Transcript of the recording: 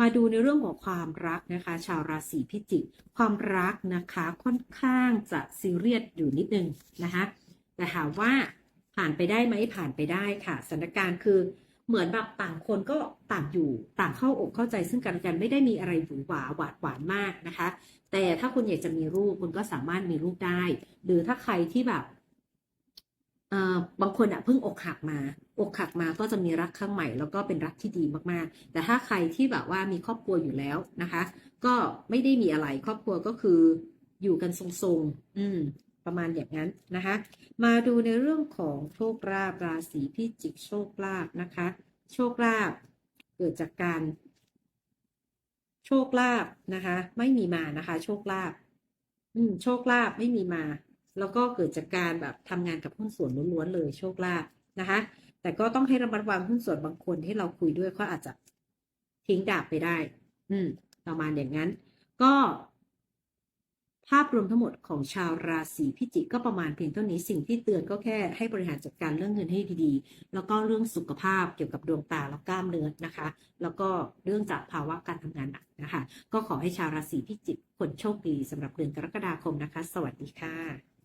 มาดูในเรื่องของความรักนะคะ ชาวราศีพิจิก ความรักนะคะค่อนข้างจะซีเรียสอยู่นิดนึงนะคะแต่ถามว่าผ่านไปได้ไหมผ่านไปได้ค่ะสถานการณ์คือเหมือนแบบต่างคนก็ต่างอยู่ต่างเข้าอกเข้าใจซึ่งกันและกันไม่ได้มีอะไรหวือหวาหวาดหวานมากนะคะ แต่ถ้าคุณอยากจะมีลูกคุณก็สามารถมีลูกได้ หรือถ้าใครที่แบบ บางคนอะเพิ่งอกหักมา อกหักมาก็จะมีรักครั้งใหม่แล้วก็เป็นรักที่ดีมากๆ แต่ถ้าใครที่แบบว่ามีครอบครัวอยู่แล้วนะคะ ก็ไม่ได้มีอะไรครอบครัวก็คืออยู่กันทรงๆ อืม ประมาณอย่างนั้นนะคะ มาดูในเรื่องของโชคลาภราศีพิจิกโชคลาภนะคะ โชคลาภเกิดจากการ โชคลาภนะคะ ไม่มีมานะคะ โชคลาภอืม โชคลาภไม่มีมา แล้วก็เกิดจากการแบบทำงานกับหุ้นส่วนล้วนๆเลยโชคลาภนะคะ แต่ก็ต้องให้ระมัดระวังหุ้นส่วนบางคนที่เราคุยด้วยเขาอาจจะทิ้งดาบไปได้ อืมประมาณอย่างนั้น ก็ ภาพรวมทั้งหมดของชาวราศีพิจิกก็ประมาณเพียงเท่านี้สิ่งที่เตือนก็แค่ให้บริหารจัดการเรื่องเงินให้ดีๆ แล้วก็เรื่องสุขภาพเกี่ยวกับดวงตาและกล้ามเนื้อนะคะ แล้วก็เรื่องจากภาวะการทำงานหนักนะคะ ก็ขอให้ชาวราศีพิจิกคนโชคดีสำหรับเดือนกรกฎาคมนะคะ สวัสดีค่ะ